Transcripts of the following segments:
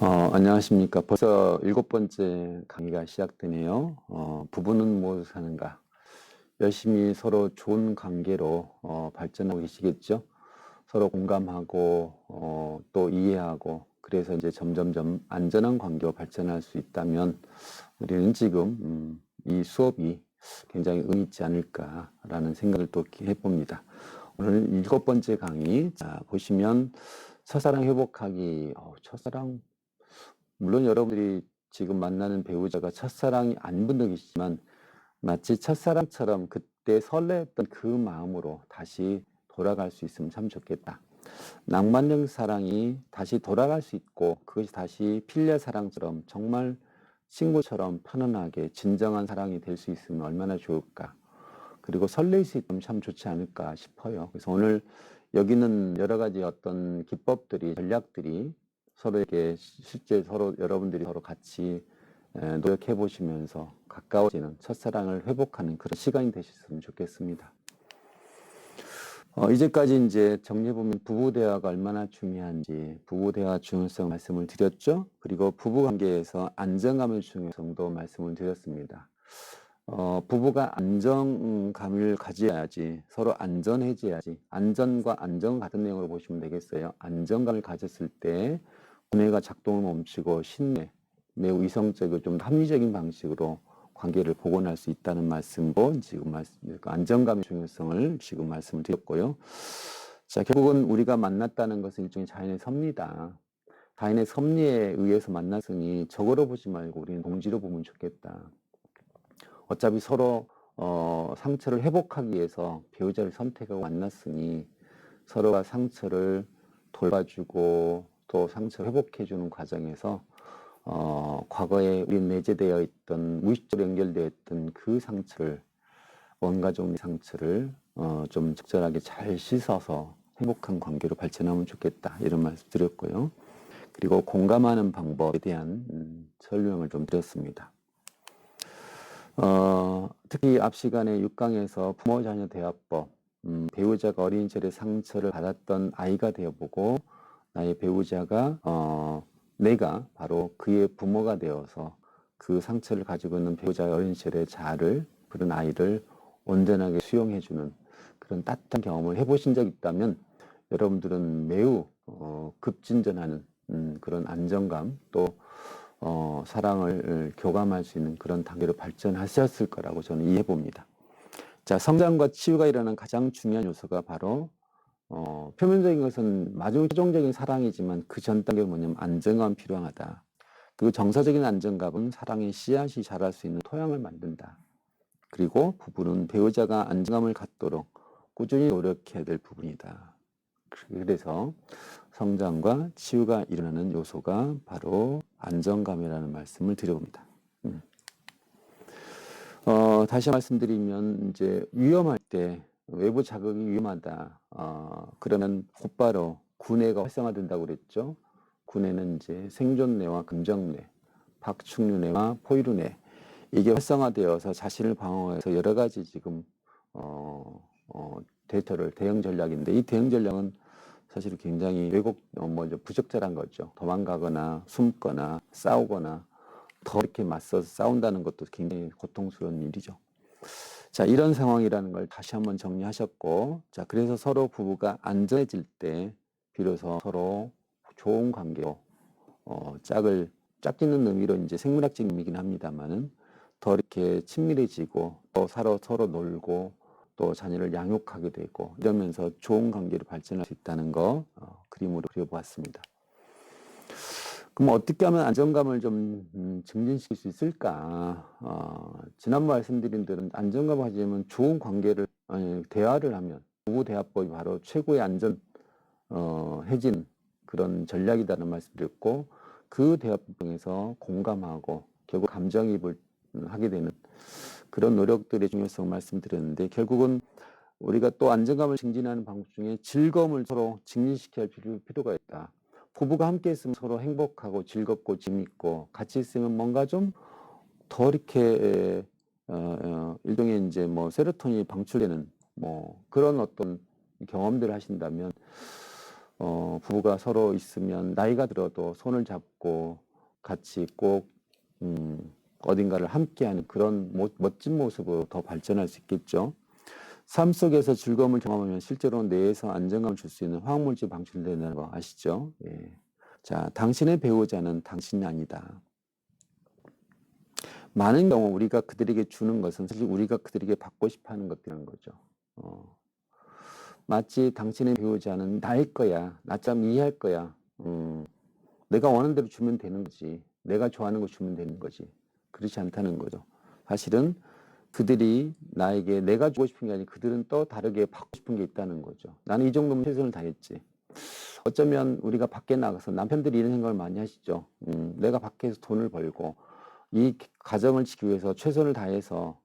어, 안녕하십니까. 벌써 일곱 번째 강의가 시작되네요. 어, 부부는 무엇을 사는가. 열심히 서로 좋은 관계로 어, 발전하고 계시겠죠. 서로 공감하고 어, 또 이해하고 그래서 이제 점점점 안전한 관계로 발전할 수 있다면 우리는 지금 음, 이 수업이 굉장히 의미 있지 않을까라는 생각을 또 해봅니다. 오늘 일곱 번째 강의 자 보시면 첫사랑 회복하기 어, 첫사랑 물론 여러분들이 지금 만나는 배우자가 첫사랑이 안 분도 계시지만 마치 첫사랑처럼 그때 설레었던 그 마음으로 다시 돌아갈 수 있으면 참 좋겠다. 낭만적 사랑이 다시 돌아갈 수 있고 그것이 다시 필려 사랑처럼 정말 친구처럼 편안하게 진정한 사랑이 될 수 있으면 얼마나 좋을까. 그리고 설레일 수 있다면 참 좋지 않을까 싶어요. 그래서 오늘 여기는 여러 가지 어떤 기법들이 전략들이 서로에게 실제 서로 여러분들이 서로 같이 노력해 보시면서 가까워지는 첫사랑을 회복하는 그런 시간이 되셨으면 좋겠습니다. 어, 이제까지 이제 정리해보면 부부 대화가 얼마나 중요한지 부부 대화 중요성 말씀을 드렸죠. 그리고 부부 관계에서 안정감의 중요성도 말씀을 드렸습니다. 어, 부부가 안정감을 가져야지 서로 안전해져야지 안전과 안정 같은 내용으로 보시면 되겠어요. 안정감을 가졌을 때 구내가 작동을 멈추고 신뢰 매우 이성적이고 좀 합리적인 방식으로 관계를 복원할 수 있다는 말씀도 지금 말씀, 그 안정감의 중요성을 지금 말씀을 드렸고요. 자, 결국은 우리가 만났다는 것은 일종의 자연의 섭리다. 자연의 섭리에 의해서 만났으니 적으로 보지 말고 우리는 동지로 보면 좋겠다. 어차피 서로 어, 상처를 회복하기 위해서 배우자를 선택하고 만났으니 서로가 상처를 돌봐주고 또 상처를 회복해주는 과정에서 어, 과거에 우리 내재되어 있던 무의식적으로 연결되어 있던 그 상처를 원가족 상처를 어, 좀 적절하게 잘 씻어서 행복한 관계로 발전하면 좋겠다 이런 말씀 드렸고요. 그리고 공감하는 방법에 대한 음, 설명을 좀 드렸습니다. 어, 특히 앞 시간에 6강에서 부모 자녀 대화법 음, 배우자가 어린 시절에 상처를 받았던 아이가 되어보고 나의 배우자가 어, 내가 바로 그의 부모가 되어서 그 상처를 가지고 있는 배우자의 어린 시절의 자아를 그런 아이를 온전하게 수용해주는 그런 따뜻한 경험을 해보신 적 있다면 여러분들은 매우 어, 급진전하는 음, 그런 안정감 또 어, 사랑을 교감할 수 있는 그런 단계로 발전하셨을 거라고 저는 이해해 봅니다. 자, 성장과 치유가 일어나는 가장 중요한 요소가 바로 어, 표면적인 것은 마지막 최종적인 사랑이지만 그 전 단계가 뭐냐면 안정감 필요하다. 그 정서적인 안정감은 사랑의 씨앗이 자랄 수 있는 토양을 만든다. 그리고 부부는 배우자가 안정감을 갖도록 꾸준히 노력해야 될 부분이다. 그래서 성장과 치유가 일어나는 요소가 바로 안정감이라는 말씀을 드려봅니다. 음. 어, 다시 말씀드리면 이제 위험할 때 외부 자극이 위험하다. 어, 그러면 곧바로 구내가 활성화된다고 그랬죠. 구내는 이제 생존뇌와 감정뇌, 박충류뇌와 포유류뇌 이게 활성화되어서 자신을 방어해서 여러 가지 지금 어, 어, 데이터를 대응 전략인데 이 대응 전략은 사실 굉장히 왜곡 어, 뭐 부적절한 거죠. 도망가거나 숨거나 싸우거나 더 이렇게 맞서서 싸운다는 것도 굉장히 고통스러운 일이죠. 자, 이런 상황이라는 걸 다시 한번 정리하셨고, 자, 그래서 서로 부부가 안전해질 때 비로소 서로 좋은 관계로, 어, 짝을, 짝짓는 의미로 이제 생물학적인 의미긴 합니다만은 더 이렇게 친밀해지고, 또 서로, 서로 놀고, 또 자녀를 양육하게 되고, 이러면서 좋은 관계로 발전할 수 있다는 거, 어, 그림으로 그려보았습니다. 그럼 어떻게 하면 안정감을 좀 음, 증진시킬 수 있을까? 어, 지난 말씀드린 대로 안정감을 가지면 좋은 관계를 아니, 대화를 하면 부부 대화법이 바로 최고의 안전 어, 해진 그런 전략이다는 말씀드렸고 그 대화법 중에서 공감하고 결국 감정이입을 하게 되는 그런 노력들의 중요성을 말씀드렸는데 결국은 우리가 또 안정감을 증진하는 방법 중에 즐거움을 서로 증진시켜야 할 필요가 있다. 부부가 함께 있으면 서로 행복하고 즐겁고 재밌고 같이 있으면 뭔가 좀 더 이렇게 어, 어, 일종의 이제 뭐 세로토닌이 방출되는 뭐 그런 어떤 경험들을 하신다면 어, 부부가 서로 있으면 나이가 들어도 손을 잡고 같이 꼭 음, 어딘가를 함께하는 그런 모- 멋진 모습으로 더 발전할 수 있겠죠. 삶 속에서 즐거움을 경험하면 실제로 뇌에서 안정감을 줄 수 있는 화학물질이 방출된다는 거 아시죠? 예. 자, 당신의 배우자는 당신이 아니다. 많은 경우 우리가 그들에게 주는 것은 사실 우리가 그들에게 받고 싶어 하는 것들이라는 거죠. 어. 마치 당신의 배우자는 나일 거야. 나처럼 이해할 거야. 음, 내가 원하는 대로 주면 되는 거지. 내가 좋아하는 거 주면 되는 거지. 그렇지 않다는 거죠. 사실은 그들이 나에게 내가 주고 싶은 게 아니라 그들은 또 다르게 받고 싶은 게 있다는 거죠. 나는 이 정도면 최선을 다했지. 어쩌면 우리가 밖에 나가서 남편들이 이런 생각을 많이 하시죠. 음, 내가 밖에서 돈을 벌고 이 가정을 지키기 위해서 최선을 다해서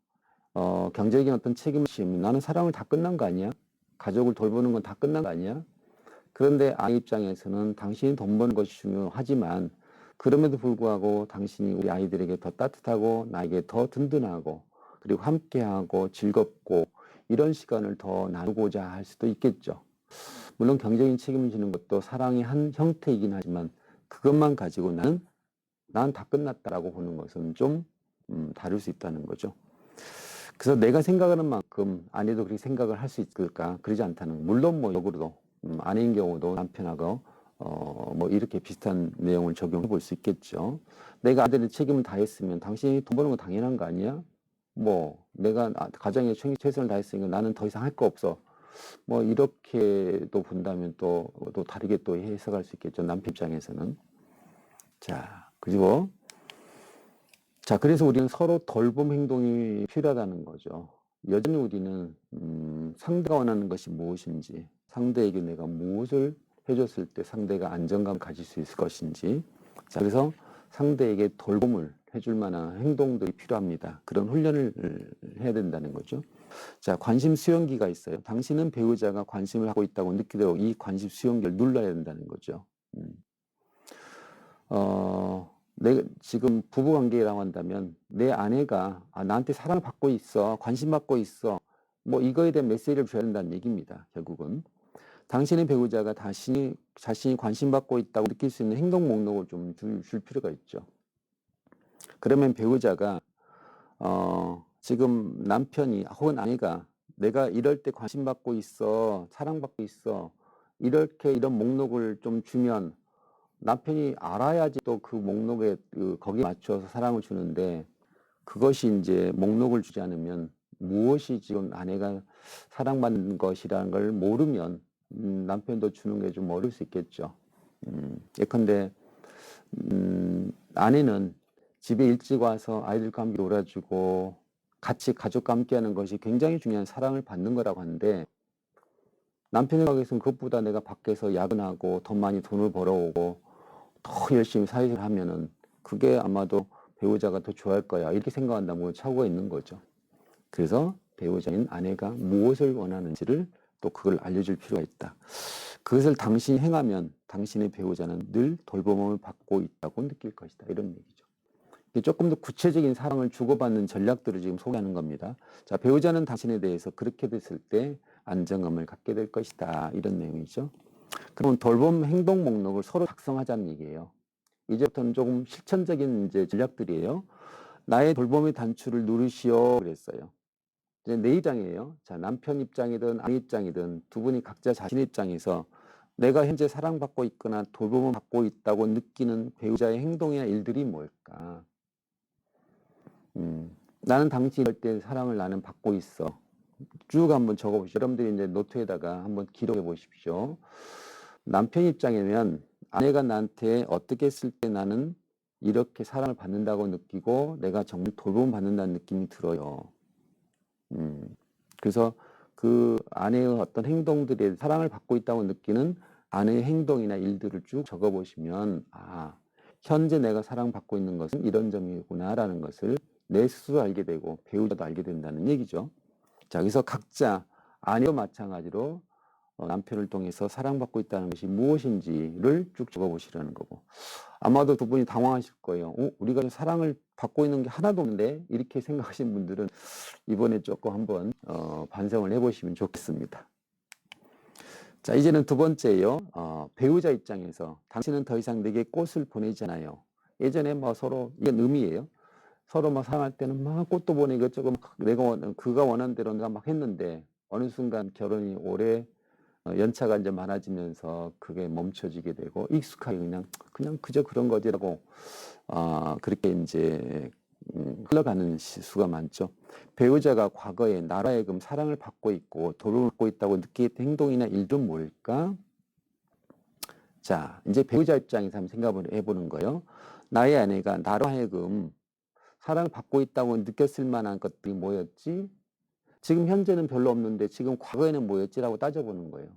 어, 경제적인 어떤 책임을 지면 나는 사랑을 다 끝난 거 아니야? 가족을 돌보는 건 다 끝난 거 아니야? 그런데 아이 입장에서는 당신이 돈 버는 것이 중요하지만 그럼에도 불구하고 당신이 우리 아이들에게 더 따뜻하고 나에게 더 든든하고 그리고 함께하고 즐겁고 이런 시간을 더 나누고자 할 수도 있겠죠. 물론 경제적인 책임을 지는 것도 사랑의 한 형태이긴 하지만 그것만 가지고 나는 난 다 끝났다라고 보는 것은 좀 음, 다를 수 있다는 거죠. 그래서 내가 생각하는 만큼 아내도 그렇게 생각을 할 수 있을까? 그러지 않다는. 물론 뭐 역으로도 음, 아내인 경우도 남편하고 어, 뭐 이렇게 비슷한 내용을 적용해 볼 수 있겠죠. 내가 아들의 책임을 다했으면 당신이 돈 버는 거 당연한 거 아니야? 뭐 내가 아- 가정에 최- 최선을 다했으니까 나는 더 이상 할 거 없어. 뭐 이렇게도 본다면 또, 또 다르게 또 해석할 수 있겠죠. 남편 입장에서는. 자, 그리고 자, 그래서 우리는 서로 돌봄 행동이 필요하다는 거죠. 여전히 우리는 음, 상대가 원하는 것이 무엇인지, 상대에게 내가 무엇을 해줬을 때 상대가 안정감을 가질 수 있을 것인지, 자, 그래서 상대에게 돌봄을 해줄 만한 행동들이 필요합니다. 그런 훈련을 해야 된다는 거죠. 자, 관심 수용기가 있어요. 당신은 배우자가 관심을 하고 있다고 느끼도록 이 관심 수용기를 눌러야 된다는 거죠. 음. 어, 내 지금 부부 관계라고 한다면 내 아내가 아, 나한테 사랑을 받고 있어, 관심 받고 있어, 뭐 이거에 대한 메시지를 줘야 된다는 얘기입니다. 결국은 당신의 배우자가 자신이 자신이 관심 받고 있다고 느낄 수 있는 행동 목록을 좀 줄 필요가 있죠. 그러면 배우자가 어, 지금 남편이 혹은 아내가 내가 이럴 때 관심 받고 있어, 사랑받고 있어, 이렇게 이런 목록을 좀 주면 남편이 알아야지 또 그 목록에 그 거기에 맞춰서 사랑을 주는데 그것이 이제 목록을 주지 않으면 무엇이 지금 아내가 사랑받는 것이라는 걸 모르면 음, 남편도 주는 게 좀 어려울 수 있겠죠. 음, 예컨대 음, 아내는 집에 일찍 와서 아이들과 함께 놀아주고 같이 가족과 함께 하는 것이 굉장히 중요한 사랑을 받는 거라고 하는데 남편의 생각에서는 그것보다 내가 밖에서 야근하고 더 많이 돈을 벌어오고 더 열심히 사회생활 하면은 그게 아마도 배우자가 더 좋아할 거야 이렇게 생각한다면 차고가 있는 거죠. 그래서 배우자인 아내가 무엇을 원하는지를 또 그걸 알려줄 필요가 있다. 그것을 당신이 행하면 당신의 배우자는 늘 돌봄을 받고 있다고 느낄 것이다. 이런 얘기죠. 조금 더 구체적인 사랑을 주고받는 전략들을 지금 소개하는 겁니다. 자, 배우자는 당신에 대해서 그렇게 됐을 때 안정감을 갖게 될 것이다. 이런 내용이죠. 그러면 돌봄 행동 목록을 서로 작성하자는 얘기예요. 이제부터는 조금 실천적인 이제 전략들이에요. 나의 돌봄의 단추를 누르시오 그랬어요. 이제 내 입장이에요. 자, 남편 입장이든 아내 입장이든 두 분이 각자 자신 입장에서 내가 현재 사랑받고 있거나 돌봄을 받고 있다고 느끼는 배우자의 행동이나 일들이 뭘까? 음, 나는 당신 이럴 때 사랑을 나는 받고 있어. 쭉 한번 적어보시죠. 여러분들이 이제 노트에다가 한번 기록해 보십시오. 남편 입장이면 아내가 나한테 어떻게 했을 때 나는 이렇게 사랑을 받는다고 느끼고 내가 정말 돌봄 받는다는 느낌이 들어요. 음, 그래서 그 아내의 어떤 행동들에 사랑을 받고 있다고 느끼는 아내의 행동이나 일들을 쭉 적어보시면 아 현재 내가 사랑받고 있는 것은 이런 점이구나라는 것을 내 스스로 알게 되고 배우자도 알게 된다는 얘기죠. 자, 그래서 각자 아내와 마찬가지로 어, 남편을 통해서 사랑받고 있다는 것이 무엇인지를 쭉 적어보시라는 거고 아마도 두 분이 당황하실 거예요. 어, 우리가 사랑을 받고 있는 게 하나도 없는데 이렇게 생각하시는 분들은 이번에 조금 한번 어, 반성을 해보시면 좋겠습니다. 자, 이제는 두 번째요. 어, 배우자 입장에서 당신은 더 이상 내게 꽃을 보내잖아요. 예전에 뭐 서로 이건 의미예요. 서로 막 사랑할 때는 막 꽃도 보내고 이것저것 막 내가 원, 그가 원하는 대로 막 했는데 어느 순간 결혼이 오래 어, 연차가 이제 많아지면서 그게 멈춰지게 되고 익숙하게 그냥 그냥 그저 그런 거지라고 아 그렇게 이제 음, 흘러가는 시- 수가 많죠. 배우자가 과거에 하여금 사랑을 받고 있고 도움을 받고 있다고 느끼는 행동이나 일도 뭘까? 자, 이제 배우자 입장에서 한번 생각을 해보는 거예요. 나의 아내가 나로 하여금 사랑을 받고 있다고 느꼈을 만한 것들이 뭐였지? 지금 현재는 별로 없는데 지금 과거에는 뭐였지라고 따져보는 거예요.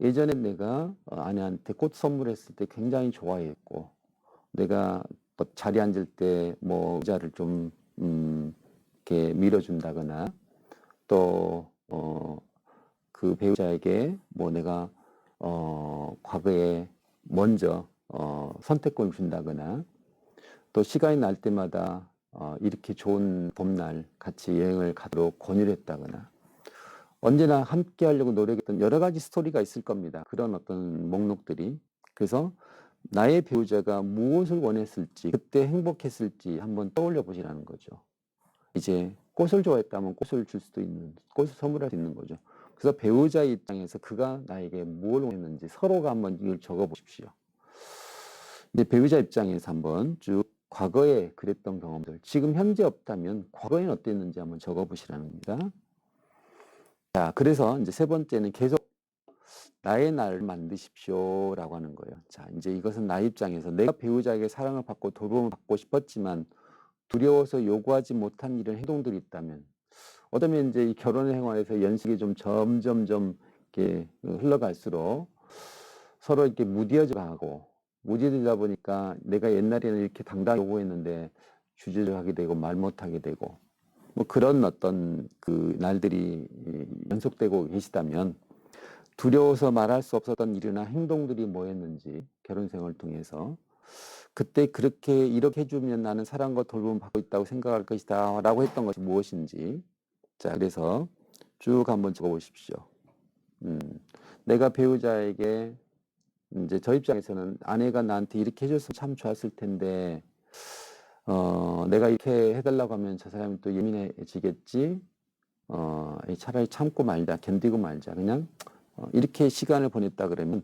예전엔 내가 어, 아내한테 꽃 선물했을 때 굉장히 좋아했고, 내가 또 자리에 앉을 때 뭐 의자를 좀, 음, 이렇게 밀어준다거나, 또, 어, 그 배우자에게 뭐 내가, 어, 과거에 먼저, 어, 선택권을 준다거나, 또 시간이 날 때마다 어, 이렇게 좋은 봄날 같이 여행을 가도록 권유를 했다거나 언제나 함께 하려고 노력했던 여러 가지 스토리가 있을 겁니다. 그런 어떤 목록들이. 그래서 나의 배우자가 무엇을 원했을지, 그때 행복했을지 한번 떠올려 보시라는 거죠. 이제 꽃을 좋아했다면 꽃을 줄 수도 있는, 꽃을 선물할 수 있는 거죠. 그래서 배우자의 입장에서 그가 나에게 뭘 원했는지 서로가 한번 이걸 적어 보십시오. 이제 배우자 입장에서 한번 쭉 과거에 그랬던 경험들, 지금 현재 없다면 과거에는 어땠는지 한번 적어 보시라는 겁니다. 자, 그래서 이제 세 번째는 계속 나의 나를 만드십시오 라고 하는 거예요. 자, 이제 이것은 나의 입장에서 내가 배우자에게 사랑을 받고 돌봄을 받고 싶었지만 두려워서 요구하지 못한 이런 행동들이 있다면 어쩌면 이제 이 결혼 생활에서 연식이 좀 점점점 이렇게 흘러갈수록 서로 이렇게 무디어져 가고 무디어지다 보니까 내가 옛날에는 이렇게 당당히 요구했는데 주저하게 되고 말 못하게 되고 뭐 그런 어떤 그 날들이 연속되고 계시다면 두려워서 말할 수 없었던 일이나 행동들이 뭐였는지 결혼 생활을 통해서 그때 그렇게 이렇게 해주면 나는 사랑과 돌봄을 받고 있다고 생각할 것이다 라고 했던 것이 무엇인지. 자 그래서 쭉 한번 적어 보십시오. 음, 내가 배우자에게 이제 저 입장에서는 아내가 나한테 이렇게 해줬으면 참 좋았을 텐데 어, 내가 이렇게 해달라고 하면 저 사람이 또 예민해지겠지. 어, 차라리 참고 말자, 견디고 말자. 그냥 어, 이렇게 시간을 보냈다 그러면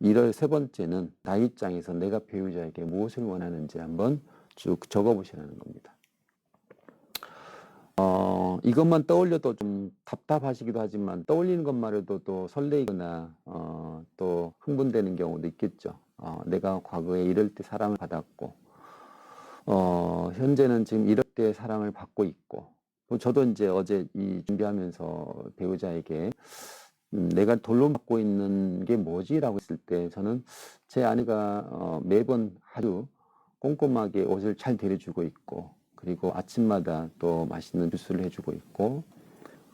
이럴 세 번째는 나 입장에서 내가 배우자에게 무엇을 원하는지 한번 쭉 적어보시라는 겁니다. 어, 이것만 떠올려도 좀 답답하시기도 하지만 떠올리는 것만으로도 또 설레이거나 어, 또 흥분되는 경우도 있겠죠. 어, 내가 과거에 이럴 때 사랑을 받았고 어, 현재는 지금 이럴 때 사랑을 받고 있고 또 저도 이제 어제 이 준비하면서 배우자에게 음, 내가 돌로 받고 있는 게 뭐지라고 했을 때 저는 제 아내가 어, 매번 아주 꼼꼼하게 옷을 잘 데려주고 있고 그리고 아침마다 또 맛있는 주스를 해주고 있고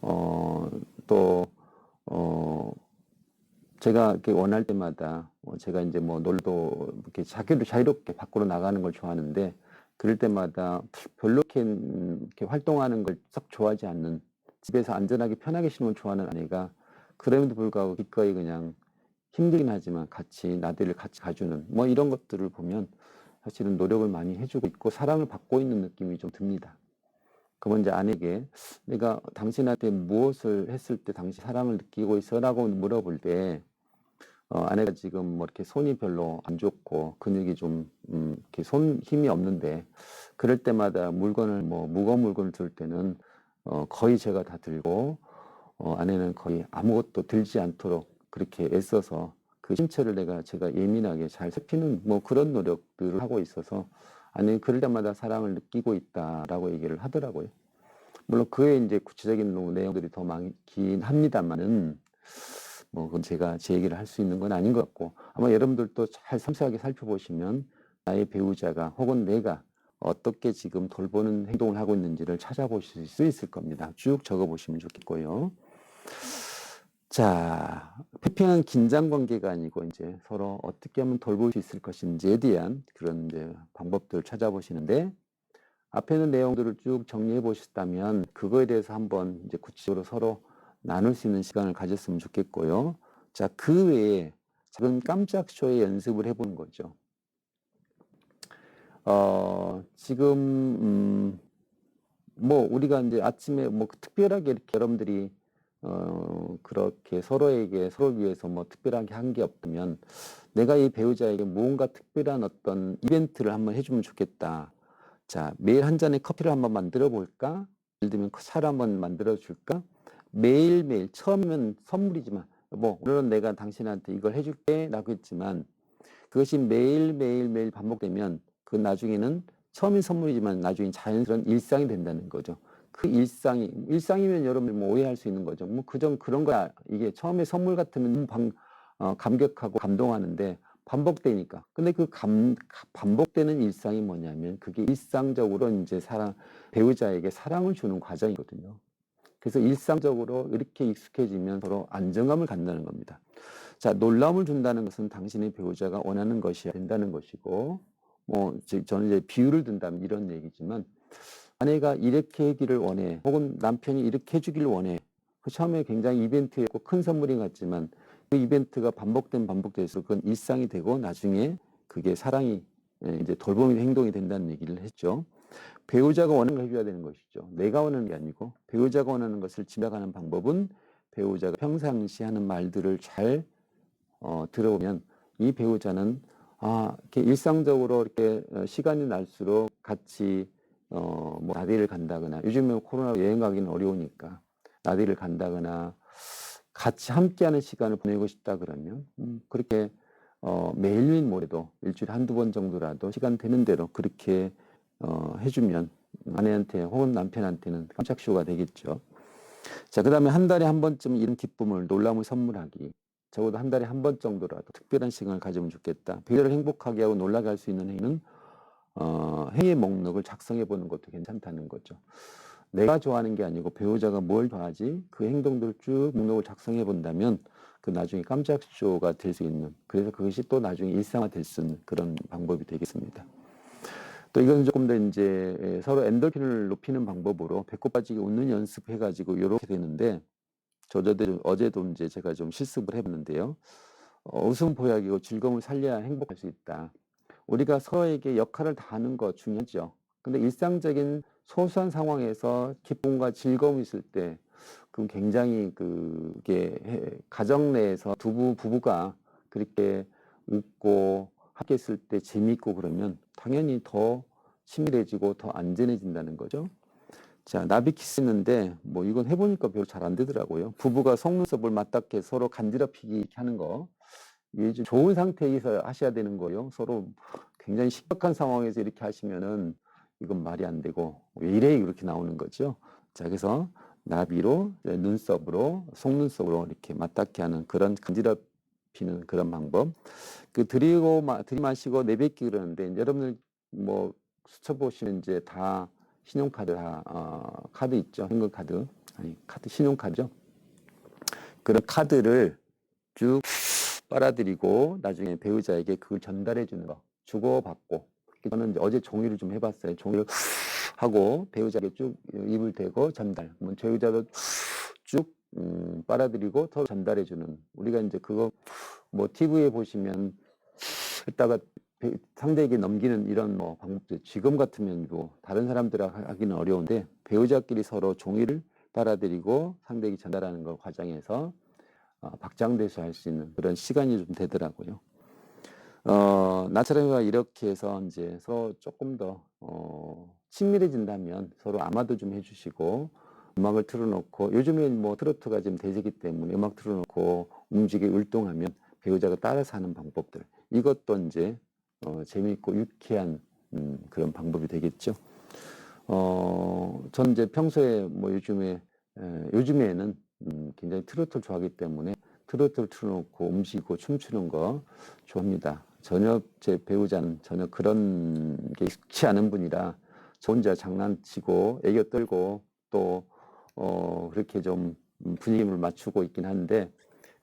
어, 또 어, 제가 이렇게 원할 때마다 어, 제가 이제 뭐 놀도 이렇게 자기로 자유롭게 밖으로 나가는 걸 좋아하는데 그럴 때마다 별로 이렇게, 활동하는 걸 썩 좋아하지 않는 집에서 안전하게 편하게 쉬는 걸 좋아하는 아내가 그럼에도 불구하고 기꺼이 그냥 힘들긴 하지만 같이 나들이를 같이 가주는 뭐 이런 것들을 보면 사실은 노력을 많이 해주고 있고 사랑을 받고 있는 느낌이 좀 듭니다. 그러면 이제 아내에게 내가 당신한테 무엇을 했을 때 당신 사랑을 느끼고 있어라고 물어볼 때 어, 아내가 지금 뭐 이렇게 손이 별로 안 좋고 근육이 좀 음, 이렇게 손 힘이 없는데 그럴 때마다 물건을 뭐 무거운 물건을 들 때는 어, 거의 제가 다 들고 어, 아내는 거의 아무것도 들지 않도록 그렇게 애써서 그 신체를 내가 제가 예민하게 잘 살피는 뭐 그런 노력들을 하고 있어서 아내는 그럴 때마다 사랑을 느끼고 있다라고 얘기를 하더라고요. 물론 그에 이제 구체적인 내용들이 더 많긴 합니다만은 뭐 그건 제가 제 얘기를 할 수 있는 건 아닌 것 같고 아마 여러분들도 잘 섬세하게 살펴보시면 나의 배우자가 혹은 내가 어떻게 지금 돌보는 행동을 하고 있는지를 찾아보실 수 있을 겁니다. 쭉 적어보시면 좋겠고요. 자, 태평한 긴장 관계가 아니고 이제 서로 어떻게 하면 돌볼 수 있을 것인지에 대한 그런 이제 방법들을 찾아보시는데 앞에 있는 내용들을 쭉 정리해 보셨다면 그거에 대해서 한번 이제 구체적으로 서로 나눌 수 있는 시간을 가졌으면 좋겠고요. 자, 그 외에 작은 깜짝 쇼의 연습을 해보는 거죠. 어, 지금, 음, 뭐, 우리가 이제 아침에 뭐 특별하게 이렇게 여러분들이, 어, 그렇게 서로에게, 서로 위해서 뭐 특별하게 한 게 없다면 내가 이 배우자에게 무언가 특별한 어떤 이벤트를 한번 해주면 좋겠다. 자, 매일 한 잔의 커피를 한번 만들어 볼까? 예를 들면 차를 한번 만들어 줄까? 매일매일, 처음에는 선물이지만, 뭐, 오늘은 내가 당신한테 이걸 해줄게. 라고 했지만, 그것이 매일매일매일 반복되면, 그 나중에는 처음엔 선물이지만 나중에 자연스러운 일상이 된다는 거죠. 그 일상이, 일상이면 여러분들 뭐 오해할 수 있는 거죠. 뭐, 그전 그런 거야. 이게 처음에 선물 같으면 방, 어, 감격하고 감동하는데, 반복되니까. 근데 그 감, 반복되는 일상이 뭐냐면 그게 일상적으로 이제 사랑, 배우자에게 사랑을 주는 과정이거든요. 그래서 일상적으로 이렇게 익숙해지면 서로 안정감을 갖는다는 겁니다. 자, 놀라움을 준다는 것은 당신의 배우자가 원하는 것이어야 된다는 것이고, 뭐, 즉, 저는 이제 비유를 든다면 이런 얘기지만, 아내가 이렇게 하기를 원해, 혹은 남편이 이렇게 해주기를 원해. 그 처음에 굉장히 이벤트였고 큰 선물인 것 같지만, 그 이벤트가 반복된 반복돼서 그건 일상이 되고 나중에 그게 사랑이 예, 이제 돌봄이 행동이 된다는 얘기를 했죠. 배우자가 원하는 걸 해줘야 되는 것이죠. 내가 원하는 게 아니고 배우자가 원하는 것을 지나가는 방법은 배우자가 평상시 하는 말들을 잘 어, 들어보면 이 배우자는 아, 이렇게 일상적으로 이렇게 어, 시간이 날수록 같이 어, 뭐 나디를 간다거나 요즘에 코로나 여행 가기는 어려우니까 나디를 간다거나 같이 함께하는 시간을 보내고 싶다 그러면 음, 그렇게 어, 매일매일 모레도 일주일에 한두 번 정도라도 시간 되는 대로 그렇게 어, 해주면 아내한테 혹은 남편한테는 깜짝 쇼가 되겠죠. 자, 그 다음에 한 달에 한 번쯤 이런 기쁨을 놀람을 선물하기. 적어도 한 달에 한 번 정도라도 특별한 시간을 가지면 좋겠다. 배우자를 행복하게 하고 놀라게 할 수 있는 행위는 어, 행위 목록을 작성해 보는 것도 괜찮다는 거죠. 내가 좋아하는 게 아니고 배우자가 뭘 좋아하지 그 행동들을 쭉 목록을 작성해 본다면 그 나중에 깜짝 쇼가 될 수 있는 그래서 그것이 또 나중에 일상화 될 수 있는 그런 방법이 되겠습니다. 또 이건 조금 더 이제 예, 서로 엔돌핀을 높이는 방법으로 배꼽 빠지게 웃는 연습해 가지고 이렇게 되는데 저저도 어제도 이제 제가 좀 실습을 해봤는데요. 어, 웃음 보약이고 즐거움을 살려야 행복할 수 있다. 우리가 서로에게 역할을 다하는 거 중요하죠. 근데 일상적인 소소한 상황에서 기쁨과 즐거움이 있을 때, 그럼 굉장히 그게 가정 내에서 두부 부부가 그렇게 웃고 함께 있을 때 재미있고 그러면 당연히 더 친밀해지고 더 안전해진다는 거죠. 자, 나비 키스는데 뭐 이건 해보니까 별로 잘 안 되더라고요. 부부가 속눈썹을 맞닿게 서로 간지럽히기 이렇게 하는 거. 이게 좀 좋은 상태에서 하셔야 되는 거예요. 서로 굉장히 심각한 상황에서 이렇게 하시면은 이건 말이 안 되고 왜 이래 이렇게 나오는 거죠. 자, 그래서 나비로 눈썹으로 속눈썹으로 이렇게 맞닿게 하는 그런 간지럽히는 그런 방법. 그 들이고 들이마시고 내뱉기 그러는데 여러분들 뭐 스쳐 보시면 이제 다 신용카드 다 어, 카드 있죠. 현금 카드 아니 카드 신용카드죠. 그런 카드를 쭉 빨아들이고 나중에 배우자에게 그걸 전달해 주는 거 주고받고 저는 어제 종이를 좀 해봤어요. 종이를 하고 배우자에게 쭉 입을 대고 전달. 뭐 배우자도 쭉 음, 빨아들이고 더 전달해 주는. 우리가 이제 그거 뭐 TV에 보시면 했다가 상대에게 넘기는 이런 뭐 방법들 지금 같으면 뭐 다른 사람들 하기는 어려운데 배우자끼리 서로 종이를 빨아들이고 상대에게 전달하는 걸 과정에서 어, 박장대소 할 수 있는 그런 시간이 좀 되더라고요. 어, 나처럼과 이렇게 해서 이제 서로 조금 더, 어, 친밀해진다면 서로 아마도 좀 해주시고, 음악을 틀어놓고, 요즘에 뭐 트로트가 지금 대세기 때문에 음악 틀어놓고 움직이 울동하면 배우자가 따라서 하는 방법들. 이것도 이제, 어, 재미있고 유쾌한, 음, 그런 방법이 되겠죠. 어, 전 이제 평소에 뭐 요즘에, 에, 요즘에는, 음, 굉장히 트로트를 좋아하기 때문에 트로트를 틀어놓고 움직이고 춤추는 거 좋아합니다. 전혀 제 배우자는 전혀 그런 게 익지 않은 분이라 저 혼자 장난치고 애교 떨고 또, 어, 그렇게 좀 분위기를 맞추고 있긴 한데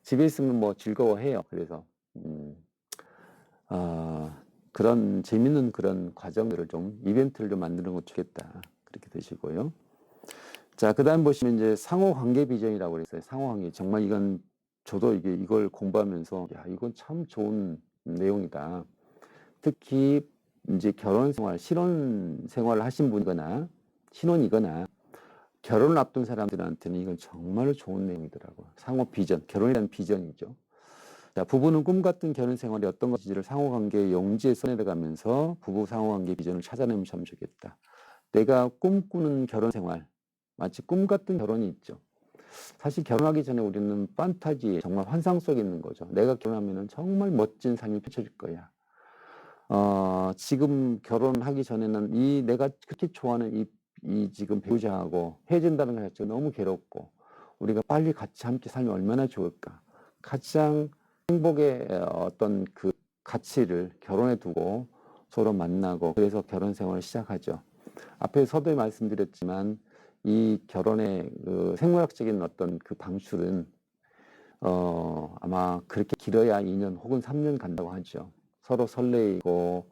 집에 있으면 뭐 즐거워해요. 그래서, 음, 아, 그런 재밌는 그런 과정들을 좀 이벤트를 좀 만드는 것 좋겠다. 그렇게 되시고요. 자, 그 다음 보시면 이제 상호 관계 비전이라고 그랬어요. 상호 관계. 정말 이건 저도 이게 이걸 공부하면서 야 이건 참 좋은 내용이다. 특히 이제 결혼 생활, 신혼 생활을 하신 분이거나 신혼이거나 결혼을 앞둔 사람들한테는 이건 정말로 좋은 내용이더라고요. 상호 비전, 결혼이라는 비전이죠. 자, 부부는 꿈 같은 결혼 생활이 어떤 것인지를 상호 관계의 용지에 써내려가면서 부부 상호 관계 비전을 찾아내면 참 좋겠다. 내가 꿈꾸는 결혼 생활, 마치 꿈 같은 결혼이 있죠. 사실 결혼하기 전에 우리는 판타지, 정말 환상 속에 있는 거죠. 내가 결혼하면 정말 멋진 삶이 펼쳐질 거야. 어, 지금 결혼하기 전에는 이 내가 그렇게 좋아하는 이, 이 지금 배우자하고 헤어진다는 것 자체가 너무 괴롭고 우리가 빨리 같이 함께 살면 얼마나 좋을까. 가장 행복의 어떤 그 가치를 결혼에 두고 서로 만나고 그래서 결혼 생활을 시작하죠. 앞에 서두에 말씀드렸지만 이 결혼의 그 생물학적인 어떤 그 방출은 어 아마 그렇게 길어야 2년 혹은 3년 간다고 하죠. 서로 설레이고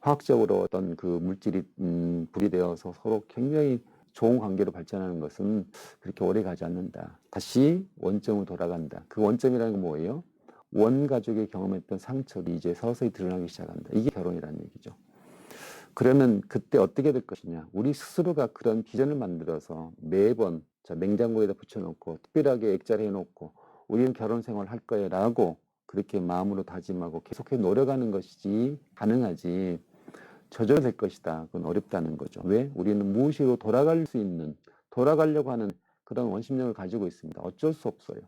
화학적으로 어떤 그 물질이 음, 분리되어서 서로 굉장히 좋은 관계로 발전하는 것은 그렇게 오래 가지 않는다. 다시 원점으로 돌아간다. 그 원점이라는 건 뭐예요? 원 가족이 경험했던 상처를 이제 서서히 드러나기 시작한다. 이게 결혼이라는 얘기죠. 그러면 그때 어떻게 될 것이냐? 우리 스스로가 그런 비전을 만들어서 매번 자, 냉장고에다 붙여놓고 특별하게 액자를 해놓고 우리는 결혼 생활 할 거야 라고 그렇게 마음으로 다짐하고 계속해 노력하는 것이지 가능하지 저절로 될 것이다. 그건 어렵다는 거죠. 왜? 우리는 무의식으로 돌아갈 수 있는 돌아가려고 하는 그런 원심력을 가지고 있습니다. 어쩔 수 없어요.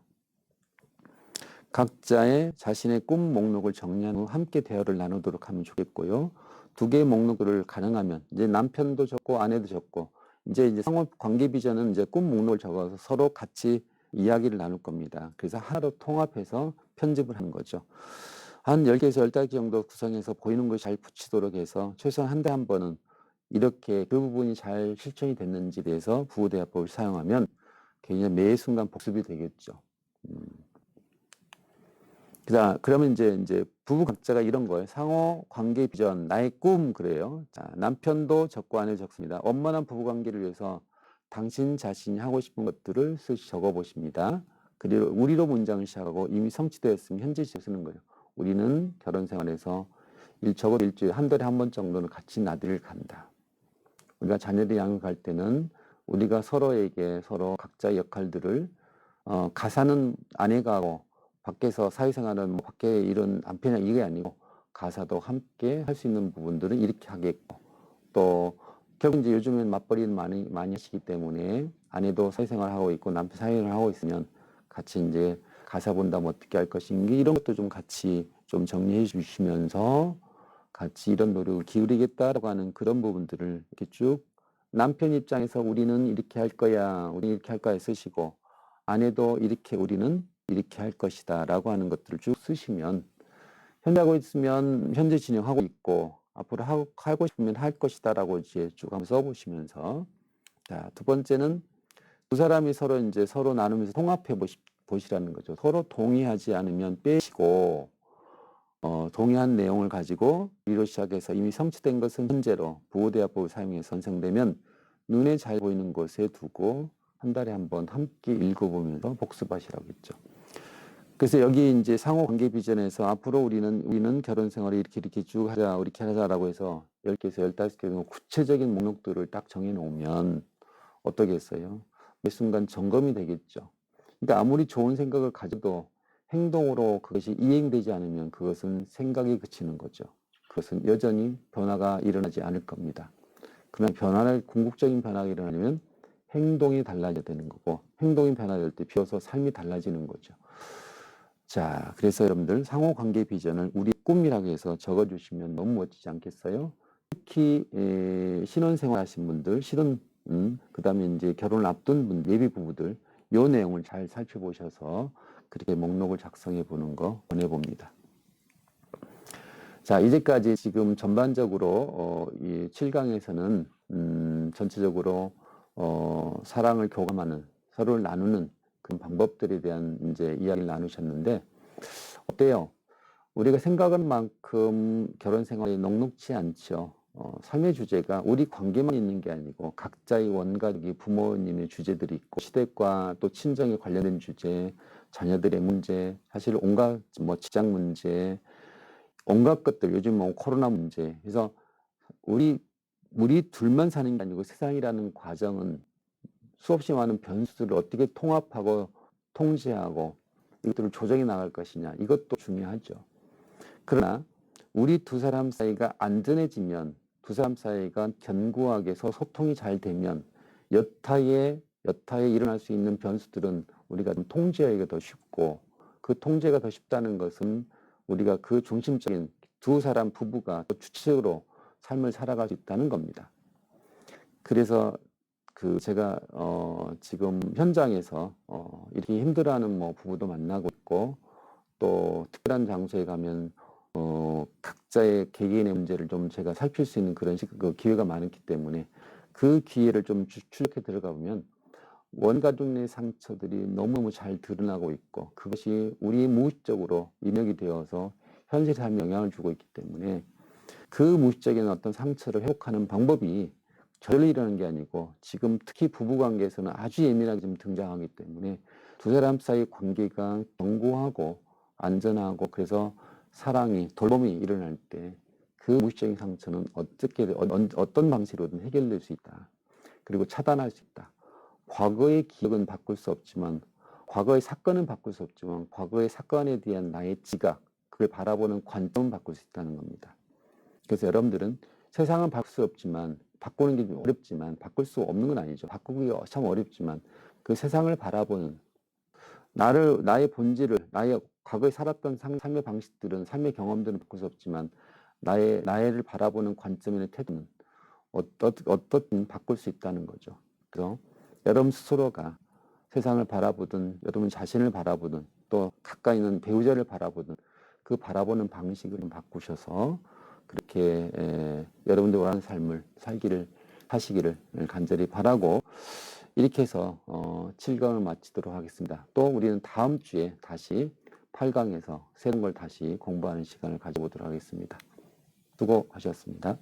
각자의 자신의 꿈 목록을 정리한 후 함께 대화를 나누도록 하면 좋겠고요. 두 개의 목록을 가능하면 이제 남편도 적고 아내도 적고 이제 이제 상호 관계 비전은 이제 꿈 목록을 적어서 서로 같이 이야기를 나눌 겁니다. 그래서 하나로 통합해서 편집을 하는 거죠. 한 10개에서 15개 정도 구성해서 보이는 것이 잘 붙이도록 해서 최소한 한달한 번은 이렇게 그 부분이 잘 실천이 됐는지에 대해서 부부대화법을 사용하면 굉장히 매 순간 복습이 되겠죠. 음. 그다 그러면 이제 이제 부부 각자가 이런 거예요. 상호 관계 비전, 나의 꿈 그래요. 자, 남편도 적고 아내 적습니다. 원만한 부부 관계를 위해서 당신 자신이 하고 싶은 것들을 쓰시 적어 보십니다. 그리고 우리로 문장을 시작하고 이미 성취되었으면 현재 시에 쓰는 거예요. 우리는 결혼 생활에서 일 적어 일주일에 한 달에 한 번 정도는 같이 나들이를 간다. 우리가 자녀들 양육할 때는 우리가 서로에게 서로 각자의 역할들을 어, 가사는 아내가 하고 밖에서 사회생활은 뭐 밖에 일은 남편이 이게 아니고 가사도 함께 할 수 있는 부분들은 이렇게 하겠고 또 결국 이제 요즘엔 맞벌이는 많이 많이 하시기 때문에 아내도 사회생활 하고 있고 남편 사회생활 하고 있으면 같이 이제 가사 본다면 어떻게 할 것인지 이런 것도 좀 같이 좀 정리해 주시면서 같이 이런 노력을 기울이겠다라고 하는 그런 부분들을 이렇게 쭉 남편 입장에서 우리는 이렇게 할 거야, 우리 이렇게 할 거야 쓰시고 아내도 이렇게 우리는 이렇게 할 것이다 라고 하는 것들을 쭉 쓰시면 현재 하고 있으면 현재 진행하고 있고 앞으로 하고, 하고 싶으면 할 것이다 라고 이제 쭉 한번 써보시면서 자, 두 번째는 두 사람이 서로 이제 서로 나누면서 통합해 보시, 보시라는 거죠. 서로 동의하지 않으면 빼시고 어, 동의한 내용을 가지고 위로 시작해서 이미 성취된 것은 현재로 부호대화법을 사용해서 선생되면 눈에 잘 보이는 곳에 두고 한 달에 한 번 함께 읽어보면서 복습하시라고 했죠. 그래서 여기 이제 상호 관계 비전에서 앞으로 우리는 우리는 결혼 생활을 이렇게 이렇게 쭉 하자, 이렇게 하자라고 해서 10개에서 15개 정도 구체적인 목록들을 딱 정해 놓으면 어떠겠어요? 매 순간 점검이 되겠죠. 그러니까 아무리 좋은 생각을 가져도 행동으로 그것이 이행되지 않으면 그것은 생각이 그치는 거죠. 그것은 여전히 변화가 일어나지 않을 겁니다. 그러나 변화를 궁극적인 변화가 일어나려면 행동이 달라져야 되는 거고 행동이 변화될 때 비로소 삶이 달라지는 거죠. 자, 그래서 여러분들 상호 관계 비전을 우리 꿈이라고 해서 적어 주시면 너무 멋지지 않겠어요? 특히 에, 신혼생활 하신 분들, 신혼 음, 그 다음에 이제 결혼을 앞둔 분, 예비 부부들 요 내용을 잘 살펴보셔서 그렇게 목록을 작성해 보는 거 권해 봅니다. 자, 이제까지 지금 전반적으로 어, 이 7강에서는 음, 전체적으로 어, 사랑을 교감하는 서로를 나누는 그런 방법들에 대한 이제 이야기를 나누셨는데 어때요? 우리가 생각한 만큼 결혼 생활이 녹록치 않죠. 어, 삶의 주제가 우리 관계만 있는 게 아니고 각자의 원가족이 부모님의 주제들이 있고 시댁과 또 친정에 관련된 주제, 자녀들의 문제, 사실 온갖 뭐 직장 문제, 온갖 것들 요즘 뭐 코로나 문제. 그래서 우리 우리 둘만 사는 게 아니고 세상이라는 과정은 수없이 많은 변수들을 어떻게 통합하고 통제하고 이것들을 조정해 나갈 것이냐 이것도 중요하죠. 그러나 우리 두 사람 사이가 안전해지면 두 사람 사이가 견고하게 서 소통이 잘 되면 여타에 여타에 일어날 수 있는 변수들은 우리가 좀 통제하기가 더 쉽고 그 통제가 더 쉽다는 것은 우리가 그 중심적인 두 사람 부부가 또 주체적으로 삶을 살아갈 수 있다는 겁니다. 그래서 그 제가 어 지금 현장에서 어 이렇게 힘들어하는 뭐 부부도 만나고 있고 또 특별한 장소에 가면 어 각자의 개개인의 문제를 좀 제가 살필 수 있는 그런 식, 그 기회가 많았기 때문에 그 기회를 좀 주- 추적해 들어가 보면 원가족 내 상처들이 너무너무 잘 드러나고 있고 그것이 우리 무의식적으로 입력이 되어서 현실 삶에 영향을 주고 있기 때문에 그 무의식적인 어떤 상처를 회복하는 방법이 일어나는 게 아니고 지금 특히 부부 관계에서는 아주 예민하게 좀 등장하기 때문에 두 사람 사이 관계가 견고하고 안전하고 그래서 사랑이 돌봄이 일어날 때 그 무의식적인 상처는 어떻게 어, 어떤 방식으로든 해결될 수 있다. 그리고 차단할 수 있다. 과거의 기억은 바꿀 수 없지만 과거의 사건은 바꿀 수 없지만 과거의 사건에 대한 나의 지각 그걸 바라보는 관점은 바꿀 수 있다는 겁니다. 그래서 여러분들은 세상은 바꿀 수 없지만 바꾸는 게좀 어렵지만 바꿀 수 없는 건 아니죠. 바꾸기 참 어렵지만 그 세상을 바라보는 나를 나의 본질을 나의 과거에 살았던 삶- 삶의 방식들은 삶의 경험들은 바꿀 수 없지만 나의 나를 바라보는 관점이나 태도는 어떻 어떻든 바꿀 수 있다는 거죠. 그래서 여러분 스스로가 세상을 바라보든 여러분 자신을 바라보든 또 가까이 있는 배우자를 바라보든 그 바라보는 방식을 좀 바꾸셔서 그렇게 에, 여러분들 원하는 삶을 살기를 하시기를 간절히 바라고 이렇게 해서 어, 7강을 마치도록 하겠습니다. 또 우리는 다음 주에 다시 8강에서 새로운 걸 다시 공부하는 시간을 가져보도록 하겠습니다. 수고하셨습니다.